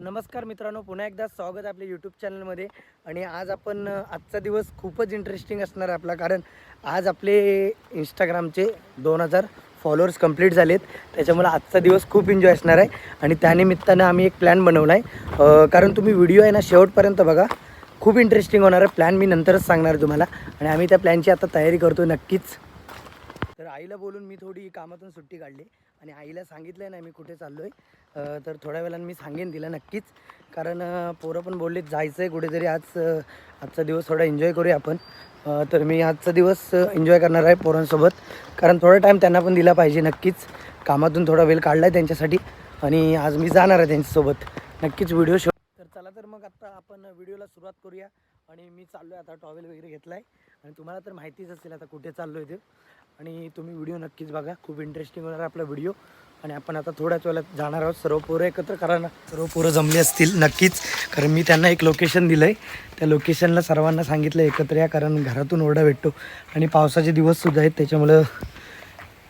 नमस्कार मित्रांनो पुन्हा एकदा स्वागत आपल्या यूट्यूब चॅनलमध्ये आणि आज आपण आजचा दिवस खूपच इंटरेस्टिंग असणार आहे आपला कारण आज आपले इंस्टाग्रामचे दोन हजार फॉलोअर्स कंप्लीट झालेत. त्याच्यामुळे आजचा दिवस खूप एन्जॉय असणार आहे. आणि त्यानिमित्तानं आम्ही एक प्लॅन बनवला आहे कारण तुम्ही व्हिडिओ आहे ना शेवटपर्यंत बघा. खूप इंटरेस्टिंग होणार आहे. प्लॅन मी नंतरच सांगणार तुम्हाला. आणि आम्ही त्या प्लॅनची आता तयारी करतो नक्कीच. तर आईला बोलून मी थोडी कामातून सुट्टी काढली. आणि आईला सांगितलं आहे मी कुठे चाललो आहे तर थोड्या वेळानं मी सांगेन तिला नक्कीच. कारण पोरं पण बोलले जायचं आहे कुठेतरी आज आजचा दिवस थोडा एन्जॉय करूया आपण. तर मी आजचा दिवस एन्जॉय करणार आहे पोरांसोबत. कारण थोडा टाईम त्यांना पण दिला पाहिजे नक्कीच. कामातून थोडा वेळ काढला आहे त्यांच्यासाठी. आणि आज मी जाणार आहे त्यांच्यासोबत. नक्कीच व्हिडिओ शो तर चला तर मग आता आपण व्हिडिओला सुरुवात करूया. आणि मी चाललो आहे आता टॉवेल वगैरे घेतला आहे आणि तुम्हाला तर माहितीच असेल आता कुठे चाललो आहे ते. आणि तुम्ही व्हिडिओ नक्कीच बघा. खूप इंटरेस्टिंग होणार आहे आपला व्हिडिओ. आणि आपण आता थोड्याच वेळात जाणार आहोत. सर्व पोरं एकत्र करा ना सर्व पोरं जमली असतील नक्कीच. कारण मी त्यांना एक लोकेशन दिलं आहे त्या लोकेशनला सर्वांना सांगितलं एकत्र या कारण घरातून ओरडा भेटतो. आणि पावसाचे दिवससुद्धा आहेत. त्याच्यामुळं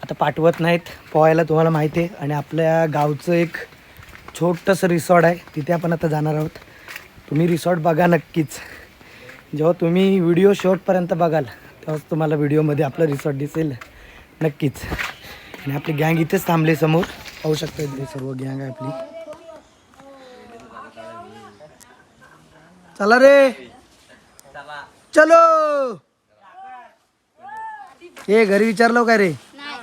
आता पाठवत नाहीत. पोहायला तुम्हाला माहिती आहे. आणि आपल्या गावचं एक छोटंसं रिसॉर्ट आहे. तिथे आपण आता जाणार आहोत. तुम्ही रिसॉर्ट बघा नक्कीच. जेव्हा तुम्ही व्हिडिओ शॉर्टपर्यंत बघाल तेव्हाच तुम्हाला व्हिडिओमध्ये आपलं रिसॉर्ट दिसेल. नक्कीच. आणि आपली गँग इथेच थांबले समोर. पाहू शकता इथे सर्व गँग आहे आपली. चला रे. चलो. हे घरी विचारलो काय रे? नाही.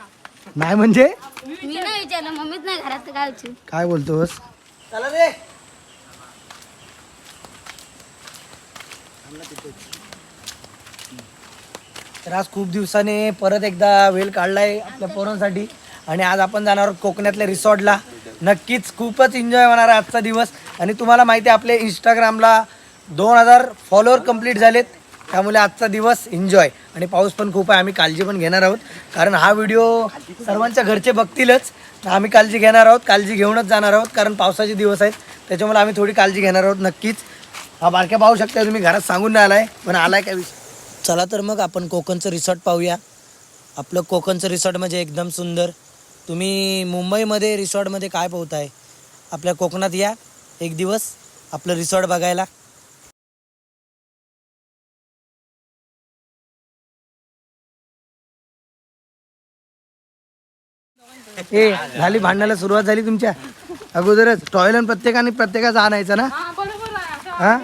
नाही म्हणजे? मी नाही विचारलं मम्मीच नाही घरात गावची. काय बोलतोस? चला रे. तर आज खूप दिवसाने परत एकदा वेळ काढलाय आपल्या पोरांसाठी. आणि आज आपण जाणार आहोत कोकणातल्या रिसॉर्टला. नक्कीच खूपच एन्जॉय होणार आहे आजचा दिवस. आणि तुम्हाला माहिती आहे आपल्या इंस्टाग्रामला दोन हजार फॉलोअर कंप्लीट झालेत. त्यामुळे आजचा दिवस एन्जॉय आणि पाऊस पण खूप आहे आम्ही काळजी पण घेणार आहोत. कारण हा व्हिडिओ सर्वांच्या घरचे बघतीलच. आम्ही काळजी घेणार आहोत काळजी घेऊनच जाणार आहोत कारण पावसाचे दिवस आहेत. त्याच्यामुळे आम्ही थोडी काळजी घेणार आहोत नक्कीच. हा बारक्या पाहू शकता तुम्ही घरात सांगून नाही आलाय पण आलाय काय विषय? चला तर मग आपण कोकणचं रिसॉर्ट पाहूया. आपलं कोकणचं रिसॉर्ट म्हणजे एकदम सुंदर. तुम्ही मुंबईमध्ये रिसॉर्टमध्ये काय पाहताय? आपल्या कोकणात या एक दिवस आपलं रिसॉर्ट बघायला. ए झाली भांडणाला सुरुवात झाली तुमच्या. अगोदरच टॉयलन प्रत्येकाने प्रत्येकाचा आणायचा ना? हा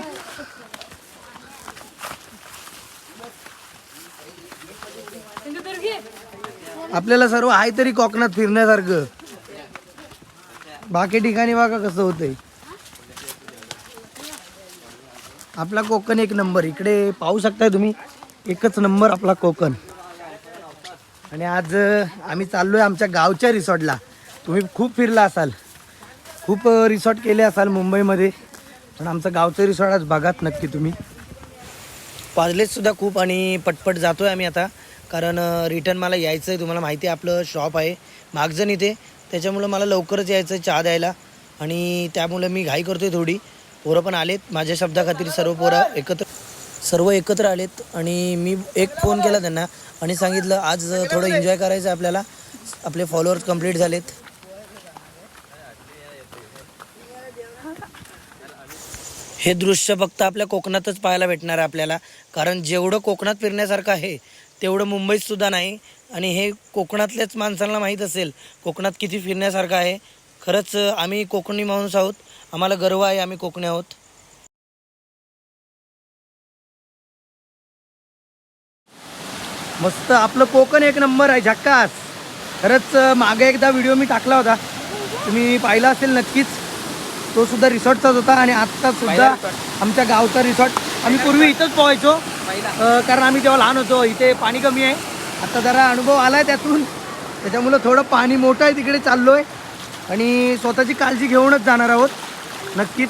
आपल्याला सर्व आहे तरी कोकणात फिरण्यासारखं. बाकी ठिकाणी बघा कसं होतंय. आपला कोकण एक नंबर. इकडे पाहू शकताय तुम्ही एकच नंबर आपला कोकण. आणि आज आम्ही आम्ही चाललोय आमच्या गावच्या रिसॉर्टला. तुम्ही खूप फिरला असाल. खूप रिसॉर्ट केले असाल मुंबईमध्ये. पण आमचं गावचं रिसॉर्ट आज बघात नक्की तुम्ही. वाजलेत सुद्धा खूप आणि पटपट जातोय आम्ही आता. कारण रिटर्न मला यायचं आहे तुम्हाला माहिती आहे आपलं शॉप आहे. मागजण इथे. त्याच्यामुळं मला लवकरच यायचं आहे चहा द्यायला. आणि त्यामुळे मी घाई करतो आहे थोडी. पोरं पण आलेत. माझ्या शब्दाखातीर सर्व पोरं एकत्र सर्व एकत्र आलेत. आणि मी एक फोन केला त्यांना. आणि सांगितलं आज थोडं एन्जॉय करायचं आहे आपल्याला. आपले फॉलोअर्स कंप्लीट झालेत. हे दृश्य फक्त आपल्या कोकणातच पाहायला भेटणार आहे आपल्याला. कारण जेवढं कोकणात फिरण्यासारखं आहे तेवढं मुंबईत सुद्धा नाही. आणि हे कोकणातल्याच माणसांना माहीत असेल कोकणात किती फिरण्यासारखं आहे. खरंच आम्ही कोकणी माणूस आहोत. आम्हाला गर्व आहे आम्ही कोकणी आहोत. मस्त आपलं कोकण एक नंबर आहे झक्कास. खरंच मागे एकदा व्हिडिओ मी टाकला होता. तुम्ही पाहिला असेल नक्कीच. तो सुद्धा रिसॉर्टचाच होता आणि आत्ता सुद्धा आमच्या गावचा रिसॉर्ट आम्ही पूर्वी इथंच पोहायचो. कारण आम्ही जेव्हा लहान होतो इथे पाणी कमी आहे. आता जरा अनुभव आला आहे त्यातून. त्याच्यामुळं थोडं पाणी मोठं आहे तिकडे चाललो आहे आणि स्वतःची काळजी घेऊनच जाणार आहोत. नक्कीच.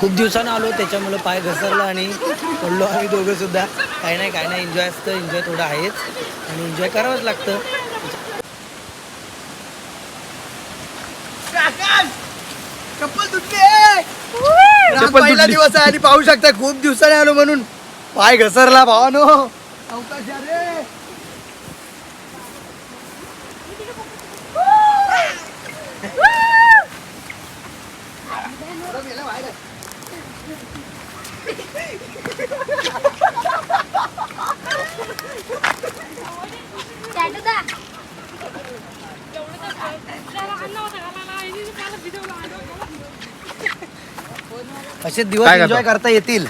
खूप दिवसानं आलो त्याच्यामुळं पाय घसरला आणि पडलो आम्ही दोघं सुद्धा. काही नाही काही नाही. एन्जॉय असतं एन्जॉय थोडं आहेच. आणि एन्जॉय करावंच लागतं. आज पहिला दिवस आहे आणि पाहू शकता खूप दिवसाने आलो म्हणून. पाय घसरला भावानो. अवकाश असे दिवस काय एन्जॉय करतो? करता येतील.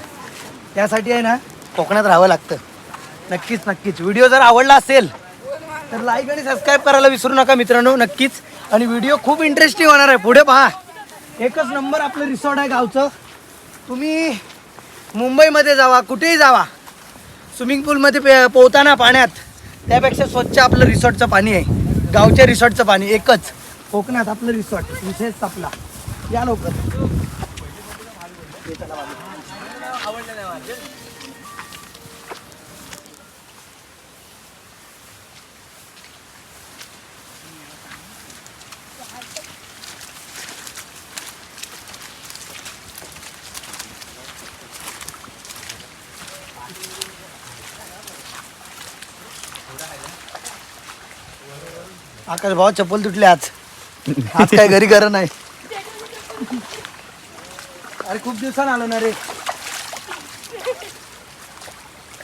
त्यासाठी आहे ना कोकणात राहावं लागतं. नक्कीच नक्कीच. व्हिडिओ जर आवडला असेल तर लाईक आणि सबस्क्राईब करायला विसरू नका मित्रांनो नक्कीच. आणि व्हिडिओ खूप इंटरेस्टिंग होणार आहे. पुढे पहा. एकच नंबर आपलं रिसॉर्ट आहे गावचं. तुम्ही मुंबईमध्ये जावा कुठेही जावा. स्विमिंग पूलमध्ये पे पोहताना पाण्यात. त्यापेक्षा स्वच्छ आपलं रिसॉर्टचं पाणी आहे. गावच्या रिसॉर्टचं पाणी. एकच कोकणात आपलं रिसॉर्ट विशेष आपला. या लवकर. आकाश भाऊ चप्पल तुटली आज. आज काय घरी घर नाही. अरे खूप दिवसानं आलो ना रे.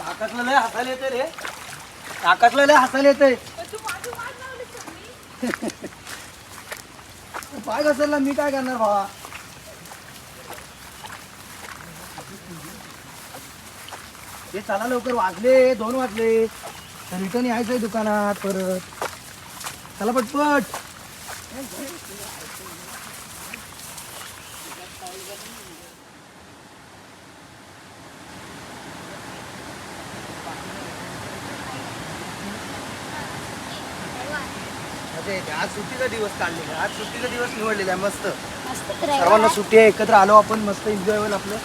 आकाशला लय हसायला येते रे. आकाशला लय हसायला येते पाय घसरला मी काय करणार भावा? हे चला लवकर वाजले दोन वाजले. रिटर्न यायचंय दुकानात परत. चला पटपट. मजा येते. आज सुट्टीचा दिवस काढलेला. आज सुट्टीचा दिवस निवडलेला आहे. मस्त. मस्त सर्वांना सुट्टी आहे. एकत्र आलो आपण. मस्त एन्जॉय होईल आपलं.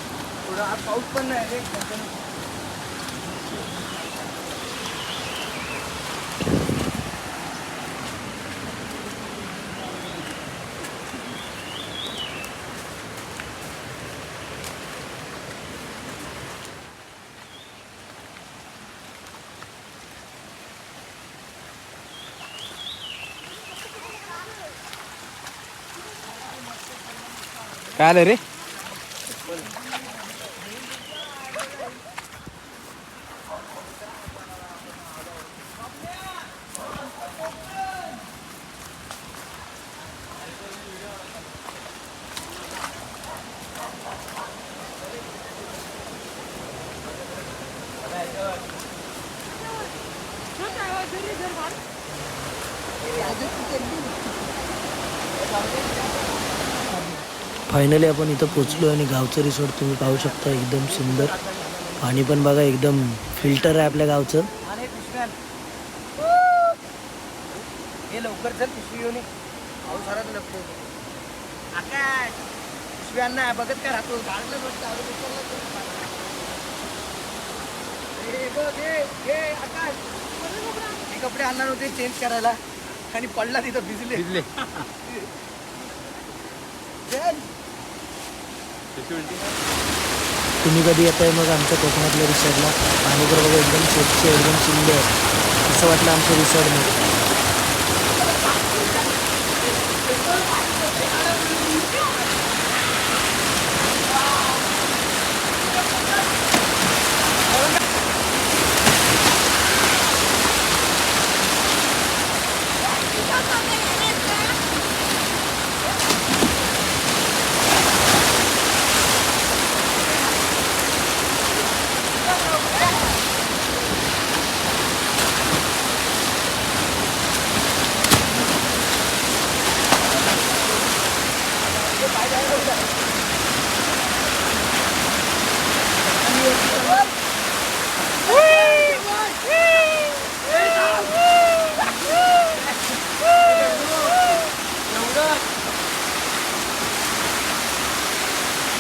थोडं आज पाऊस पण नाही. रे काय आलं रे फायनली आपण इथं पोचलो आणि गावचं रिसॉर्ट तुम्ही पाहू शकता एकदम सुंदर. पाणी पण बघा एकदम फिल्टर आहे आपल्या गावचं. हे. हे हे, हे. हे कपडे आणणार होते चेंज करायला. आणि पडला तिथं भिजले. तुम्ही कधी येताय मग आमच्या कोकणातल्या रिसॉर्टला? पाणी बरोबर एकदम स्वच्छ एकदम सुंदर असं वाटलं आमच्या रिसॉर्टमध्ये.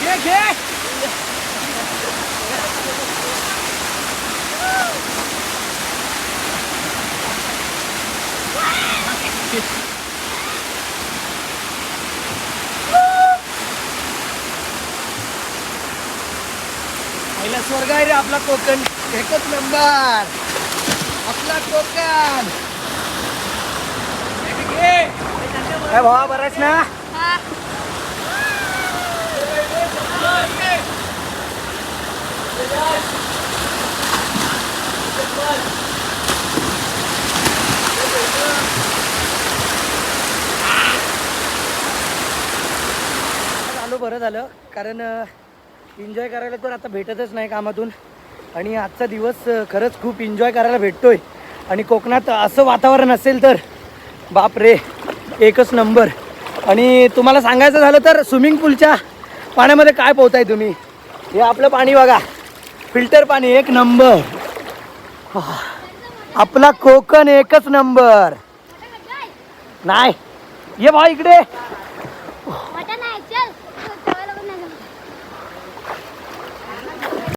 घे घे. पहिला स्वर्ग आहे रे आपला कोकण. एकच नंबर. आपला कोकण. काय भावा बराच ना? आलो बरं झालं. कारण एन्जॉय करायला तर आता भेटतच नाही कामातून. आणि आजचा दिवस खरंच खूप एन्जॉय करायला भेटतोय. आणि कोकणात असं वातावरण असेल तर बाप रे. एकच नंबर. आणि तुम्हाला सांगायचं झालं तर स्विमिंग पूलच्या पाण्यामध्ये काय पोहताय तुम्ही? हे आपलं पाणी बघा. फिल्टर पाणी एक नंबर. आपला कोकण एकच नंबर. नाही. ये भाऊ इकडे.